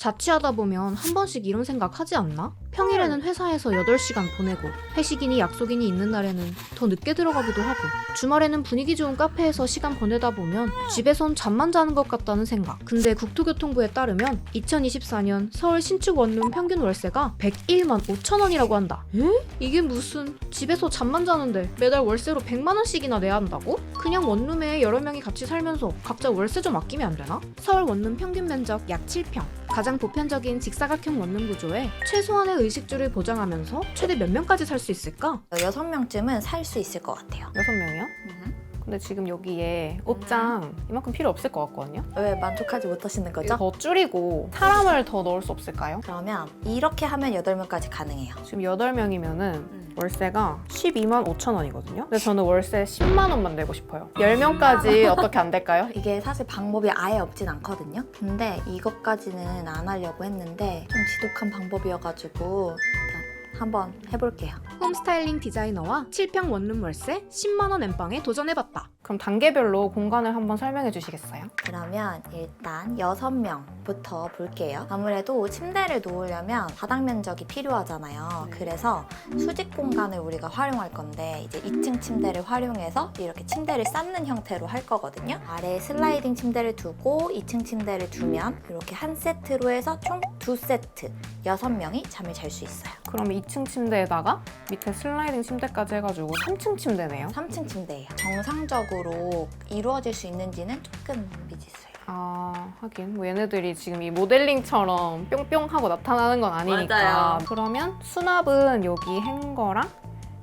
자취하다 보면 한 번씩 이런 생각 하지 않나? 평일에는 회사에서 8시간 보내고 회식이니 약속이니 있는 날에는 더 늦게 들어가기도 하고 주말에는 분위기 좋은 카페에서 시간 보내다 보면 집에선 잠만 자는 것 같다는 생각. 근데 국토교통부에 따르면 2024년 서울 신축 원룸 평균 월세가 101만 5천 원이라고 한다. 에? 이게 무슨 집에서 잠만 자는데 매달 월세로 100만 원씩이나 내야 한다고? 그냥 원룸에 여러 명이 같이 살면서 각자 월세 좀 아끼면 안 되나? 서울 원룸 평균 면적 약 7평. 가장 보편적인 직사각형 원룸 구조에 최소한의 의식주를 보장하면서 최대 몇 명까지 살 수 있을까? 여섯 명쯤은 살 수 있을 것 같아요. 여섯 명이요? 근데 지금 여기에 옷장 이만큼 필요 없을 것 같거든요. 왜 만족하지 못하시는 거죠? 더 줄이고 사람을 더 넣을 수 없을까요? 그러면 이렇게 하면 여덟 명까지 가능해요. 지금 8명이면은 월세가 12만 5천 원이거든요. 근데 저는 월세 10만 원만 내고 싶어요. 10명까지 어떻게 안 될까요? 이게 사실 방법이 아예 없진 않거든요. 근데 이것까지는 안 하려고 했는데 좀 지독한 방법이어가지고 한번 해볼게요. 홈 스타일링 디자이너와 7평 원룸 월세 10만 원 엠빵에 도전해봤다. 그럼 단계별로 공간을 한번 설명해 주시겠어요? 그러면 일단 여섯 명부터 볼게요. 아무래도 침대를 놓으려면 바닥 면적이 필요하잖아요. 그래서 수직 공간을 우리가 활용할 건데 이제 2층 침대를 활용해서 이렇게 침대를 쌓는 형태로 할 거거든요. 아래에 슬라이딩 침대를 두고 2층 침대를 두면 이렇게 한 세트로 해서 총 두 세트 여섯 명이 잠을 잘 수 있어요. 그럼 2층 침대에다가 밑에 슬라이딩 침대까지 해가지고 3층 침대네요. 3층 침대예요. 정상적으로 이루어질 수 있는지는 조금 미지수예요. 아 하긴 뭐 얘네들이 지금 이 모델링처럼 뿅뿅 하고 나타나는 건 아니니까 맞아요. 그러면 수납은 여기 행거랑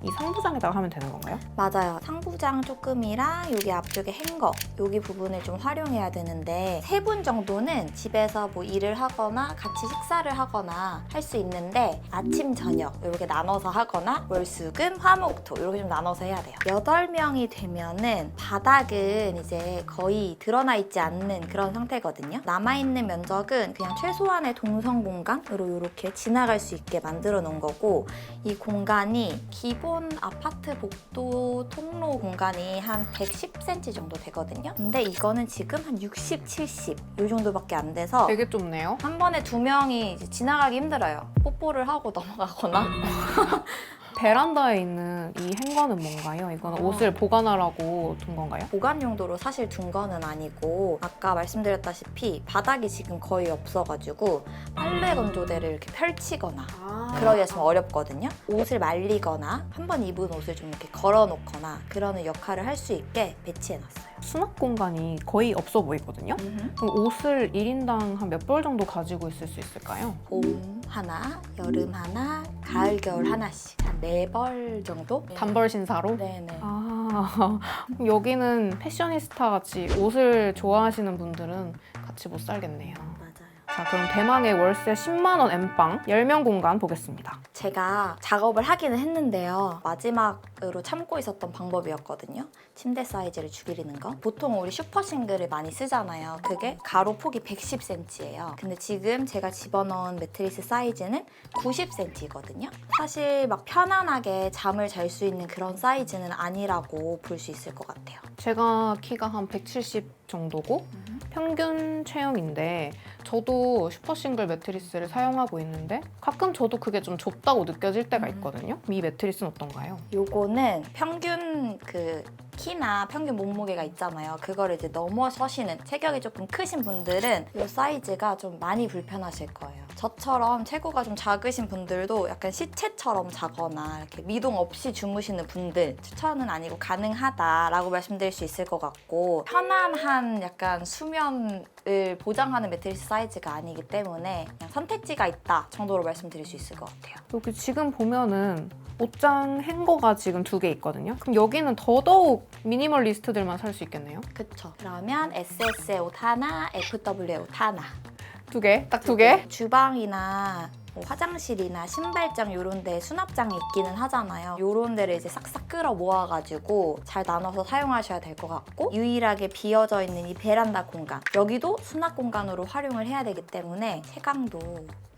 이 상부장에다가 하면 되는 건가요? 맞아요. 상부장 조금이랑 여기 앞쪽에 행거 여기 부분을 좀 활용해야 되는데 세 분 정도는 집에서 뭐 일을 하거나 같이 식사를 하거나 할 수 있는데 아침 저녁 이렇게 나눠서 하거나 월수금 화목토 이렇게 좀 나눠서 해야 돼요. 여덟 명이 되면은 바닥은 이제 거의 드러나 있지 않는 그런 상태거든요. 남아 있는 면적은 그냥 최소한의 동선 공간으로 이렇게 지나갈 수 있게 만들어 놓은 거고 이 공간이 기본 아파트 복도 통로 공간이 한 110cm 정도 되거든요. 근데 이거는 지금 한 60, 70 이 정도밖에 안 돼서 되게 좁네요. 한 번에 두 명이 이제 지나가기 힘들어요. 뽀뽀를 하고 넘어가거나 베란다에 있는 이 행거는 뭔가요? 이거는 어. 옷을 보관하라고 둔 건가요? 보관 용도로 사실 둔 거는 아니고 아까 말씀드렸다시피 바닥이 지금 거의 없어가지고 빨래 건조대를 이렇게 펼치거나 그러기가 좀 어렵거든요. 옷을 말리거나 한 번 입은 옷을 좀 이렇게 걸어놓거나 그러는 역할을 할 수 있게 배치해놨어요. 수납 공간이 거의 없어 보이거든요. 그럼 옷을 1인당 한 몇 벌 정도 가지고 있을 수 있을까요? 봄 하나, 여름 하나, 가을, 겨울 하나씩 한 네벌 정도? 단벌 신사로? 네네. 아, 그럼 여기는 패셔니스타 같이 옷을 좋아하시는 분들은 같이 못 살겠네요. 자, 그럼 대망의 월세 10만 원 엠빵 10명 공간 보겠습니다. 제가 작업을 하기는 했는데요. 마지막으로 참고 있었던 방법이었거든요. 침대 사이즈를 줄이는 거. 보통 우리 슈퍼 싱글을 많이 쓰잖아요. 그게 가로 폭이 110cm예요. 근데 지금 제가 집어넣은 매트리스 사이즈는 90cm거든요. 사실 막 편안하게 잠을 잘 수 있는 그런 사이즈는 아니라고 볼 수 있을 것 같아요. 제가 키가 한 170 정도고 평균 체형인데 저도 슈퍼싱글 매트리스를 사용하고 있는데 가끔 저도 그게 좀 좁다고 느껴질 때가 있거든요. 이 매트리스는 어떤가요? 요거는 평균 그 키나 평균 몸무게가 있잖아요. 그거를 이제 넘어서시는 체격이 조금 크신 분들은 이 사이즈가 좀 많이 불편하실 거예요. 저처럼 체구가 좀 작으신 분들도 약간 시체처럼 자거나 이렇게 미동 없이 주무시는 분들 추천은 아니고 가능하다라고 말씀드릴 수 있을 것 같고 편안한 약간 수면을 보장하는 매트리스 사이즈가 아니기 때문에 그냥 선택지가 있다 정도로 말씀드릴 수 있을 것 같아요. 여기 지금 보면은 옷장 행거가 지금 두 개 있거든요. 그럼 여기는 더더욱 미니멀리스트들만 살 수 있겠네요. 그쵸. 그러면 SS의 옷 하나, FW의 옷 하나. 두 개, 딱 두 개. 주방이나 뭐 화장실이나 신발장 이런 데 수납장이 있기는 하잖아요. 이런 데를 이제 싹싹 끌어 모아가지고 잘 나눠서 사용하셔야 될 것 같고 유일하게 비어져 있는 이 베란다 공간 여기도 수납 공간으로 활용을 해야 되기 때문에 채광도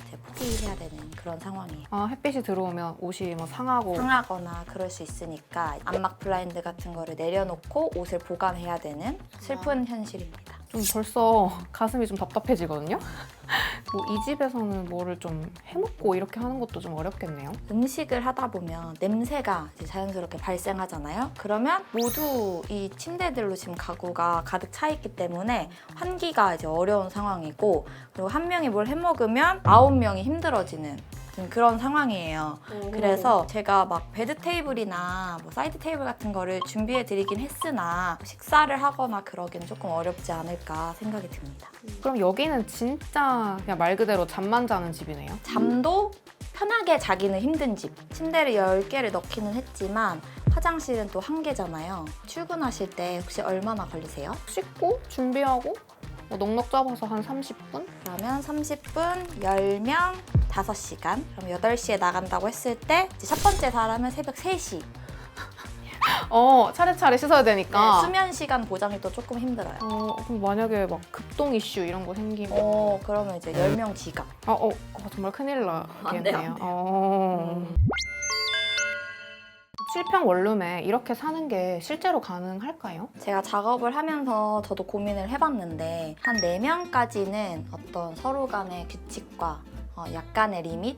이제 포기해야 되는 그런 상황이에요. 아, 햇빛이 들어오면 옷이 뭐 상하고 상하거나 그럴 수 있으니까 암막 블라인드 같은 거를 내려놓고 옷을 보관해야 되는 슬픈 현실입니다. 좀 벌써 가슴이 좀 답답해지거든요. 뭐 이 집에서는 뭐를 좀 해먹고 이렇게 하는 것도 좀 어렵겠네요. 음식을 하다 보면 냄새가 이제 자연스럽게 발생하잖아요. 그러면 모두 이 침대들로 지금 가구가 가득 차 있기 때문에 환기가 이제 어려운 상황이고 그리고 한 명이 뭘 해먹으면 아홉 명이 힘들어지는 지금 그런 상황이에요. 그래서 제가 막 베드 테이블이나 뭐 사이드 테이블 같은 거를 준비해 드리긴 했으나 식사를 하거나 그러기는 조금 어렵지 않을까 생각이 듭니다. 그럼 여기는 진짜 그냥 말 그대로 잠만 자는 집이네요. 잠도 편하게 자기는 힘든 집. 침대를 10개를 넣기는 했지만 화장실은 또 한 개잖아요. 출근하실 때 혹시 얼마나 걸리세요? 씻고 준비하고 뭐 넉넉 잡아서 한 30분? 그러면 30분, 10명, 5시간. 그럼 8시에 나간다고 했을 때 첫 번째 사람은 새벽 3시. 어 차례차례 씻어야 되니까. 네, 수면 시간 보장이 또 조금 힘들어요. 어 그럼 만약에 막 급동 이슈 이런 거 생기면 어, 그러면 이제 10명 지각. 아, 어, 어, 정말 큰일 나겠네요. 어. 음. 7평 원룸에 이렇게 사는 게 실제로 가능할까요? 제가 작업을 하면서 저도 고민을 해봤는데 한 4명까지는 어떤 서로 간의 규칙과 어, 약간의 리밋이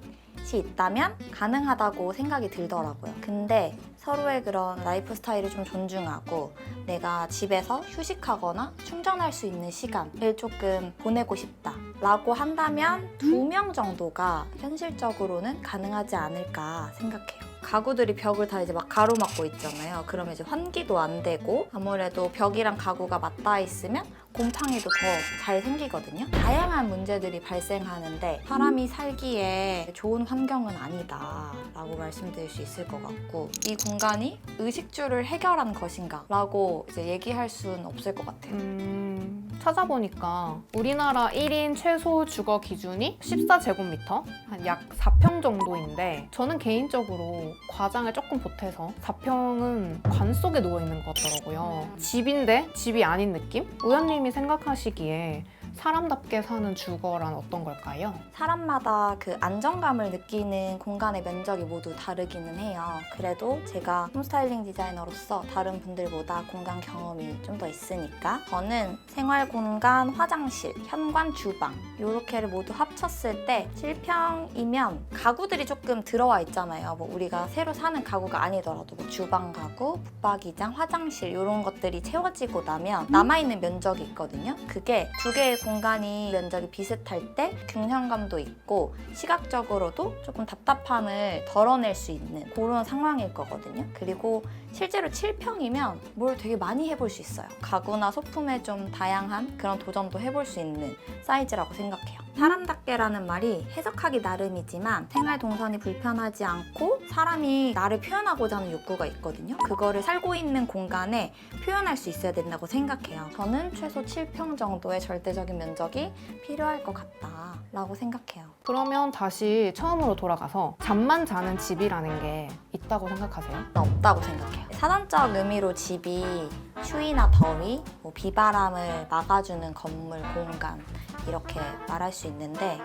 있다면 가능하다고 생각이 들더라고요. 근데 서로의 그런 라이프 스타일을 좀 존중하고 내가 집에서 휴식하거나 충전할 수 있는 시간을 조금 보내고 싶다. 라고 한다면 두 명 정도가 현실적으로는 가능하지 않을까 생각해요. 가구들이 벽을 다 이제 막 가로막고 있잖아요. 그러면 이제 환기도 안 되고 아무래도 벽이랑 가구가 맞닿아 있으면 곰팡이도 더 잘 생기거든요. 다양한 문제들이 발생하는데 사람이 살기에 좋은 환경은 아니다라고 말씀드릴 수 있을 것 같고 이 공간이 의식주를 해결한 것인가 라고 이제 얘기할 수는 없을 것 같아요. 음, 찾아보니까 우리나라 1인 최소 주거 기준이 14제곱미터, 한 약 4평 정도인데 저는 개인적으로 과장을 조금 보태서 4평은 관 속에 누워 있는 것 같더라고요. 집인데 집이 아닌 느낌? 우연님이 생각하시기에 사람답게 사는 주거란 어떤 걸까요? 사람마다 그 안정감을 느끼는 공간의 면적이 모두 다르기는 해요. 그래도 제가 홈스타일링 디자이너로서 다른 분들보다 공간 경험이 좀 더 있으니까 저는 생활 공간, 화장실, 현관, 주방 이렇게를 모두 합쳤을 때 7평이면 가구들이 조금 들어와 있잖아요. 뭐 우리가 새로 사는 가구가 아니더라도 뭐 주방 가구, 붙박이장, 화장실 이런 것들이 채워지고 나면 남아있는 면적이 있거든요. 그게 두 개의 공간 이 면적이 비슷할 때 균형감도 있고 시각적으로도 조금 답답함을 덜어낼 수 있는 그런 상황일 거거든요. 그리고 실제로 7평이면 뭘 되게 많이 해볼 수 있어요. 가구나 소품에 좀 다양한 그런 도전도 해볼 수 있는 사이즈라고 생각해요. 사람답게라는 말이 해석하기 나름이지만 생활 동선이 불편하지 않고 사람이 나를 표현하고자 하는 욕구가 있거든요. 그거를 살고 있는 공간에 표현할 수 있어야 된다고 생각해요. 저는 최소 7평 정도의 절대적인 면적이 필요할 것 같다라고 생각해요. 그러면 다시 처음으로 돌아가서 잠만 자는 집이라는 게 있다고 생각하세요? 없다고 생각해요. 사전적 의미로 집이 추위나 더위, 뭐 비바람을 막아주는 건물, 공간 이렇게 말할 수 있는데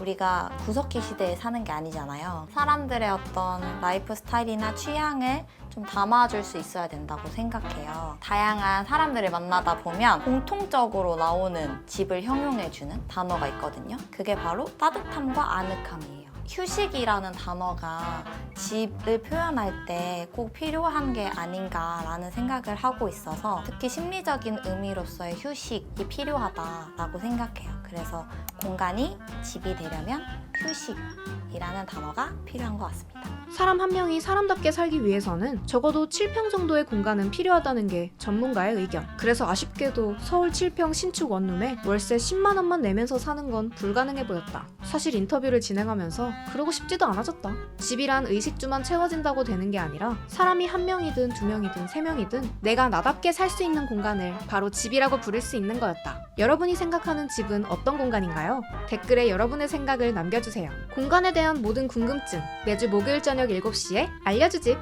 우리가 구석기 시대에 사는 게 아니잖아요. 사람들의 어떤 라이프 스타일이나 취향을 좀 담아줄 수 있어야 된다고 생각해요. 다양한 사람들을 만나다 보면 공통적으로 나오는 집을 형용해주는 단어가 있거든요. 그게 바로 따뜻함과 아늑함이에요. 휴식이라는 단어가 집을 표현할 때 꼭 필요한 게 아닌가라는 생각을 하고 있어서 특히 심리적인 의미로서의 휴식이 필요하다라고 생각해요. 그래서 공간이 집이 되려면 휴식이라는 단어가 필요한 것 같습니다. 사람 한 명이 사람답게 살기 위해서는 적어도 7평 정도의 공간은 필요하다는 게 전문가의 의견. 그래서 아쉽게도 서울 7평 신축 원룸에 월세 10만 원만 내면서 사는 건 불가능해 보였다. 사실 인터뷰를 진행하면서 그러고 싶지도 않아졌다. 집이란 의식주만 채워진다고 되는 게 아니라 사람이 한 명이든 두 명이든 세 명이든 내가 나답게 살 수 있는 공간을 바로 집이라고 부를 수 있는 거였다. 여러분이 생각하는 집은 어떤 공간인가요? 댓글에 여러분의 생각을 남겨주세요. 공간에 대한 모든 궁금증 매주 목요일 저녁 7시에 알려주집!